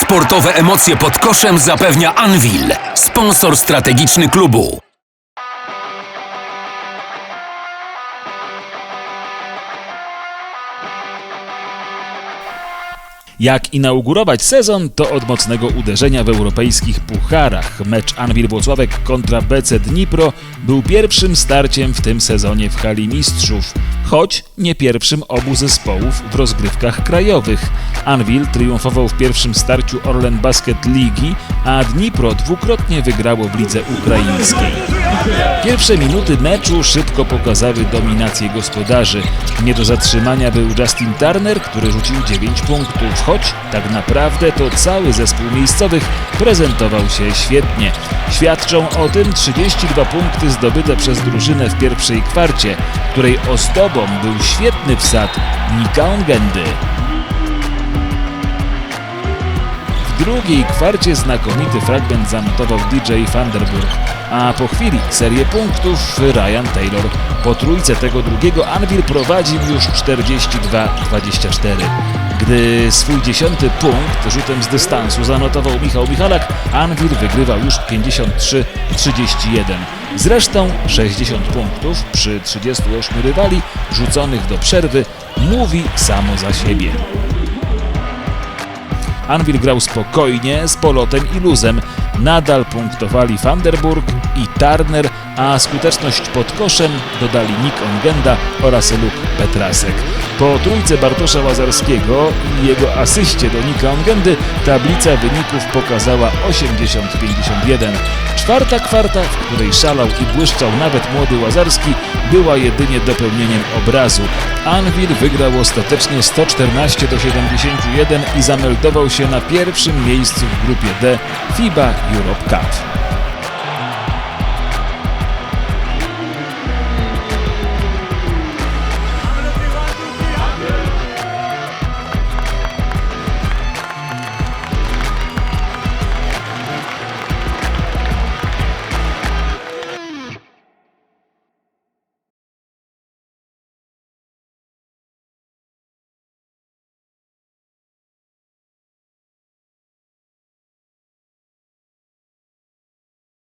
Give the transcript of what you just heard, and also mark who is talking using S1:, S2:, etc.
S1: Sportowe emocje pod koszem zapewnia Anvil, sponsor strategiczny klubu.
S2: Jak inaugurować sezon, to od mocnego uderzenia w europejskich pucharach. Mecz Anwil Włocławek kontra BC Dnipro był pierwszym starciem w tym sezonie w hali mistrzów, choć nie pierwszym obu zespołów w rozgrywkach krajowych. Anwil triumfował w pierwszym starciu Orlen Basket Ligi, a Dnipro dwukrotnie wygrało w lidze ukraińskiej. Pierwsze minuty meczu szybko pokazały dominację gospodarzy. Nie do zatrzymania był Justin Turner, który rzucił 9 punktów, choć tak naprawdę to cały zespół miejscowych prezentował się świetnie. Świadczą o tym 32 punkty zdobyte przez drużynę w pierwszej kwarcie, której ozdobą był świetny wsad Nika Ongendy. Drugiej kwarcie znakomity fragment zanotował DJ Vanderburg, a po chwili serię punktów Ryan Taylor. Po trójce tego drugiego Anvil prowadził już 42-24. Gdy swój dziesiąty punkt rzutem z dystansu zanotował Michał Michalak, Anvil wygrywał już 53-31. Zresztą 60 punktów przy 38 rywali rzuconych do przerwy mówi samo za siebie. Anvil grał spokojnie, z polotem i luzem. Nadal punktowali Vanderburg i Turner, a skuteczność pod koszem dodali Nick Ongenda oraz Luke Petrasek. Po trójce Bartosza Łazarskiego i jego asyście do Nika Ongendy tablica wyników pokazała 80-51. Czwarta kwarta, w której szalał i błyszczał nawet młody Łazarski, była jedynie dopełnieniem obrazu. Anvil wygrał ostatecznie 114 do 71 i zameldował się na pierwszym miejscu w grupie D FIBA Europe Cup.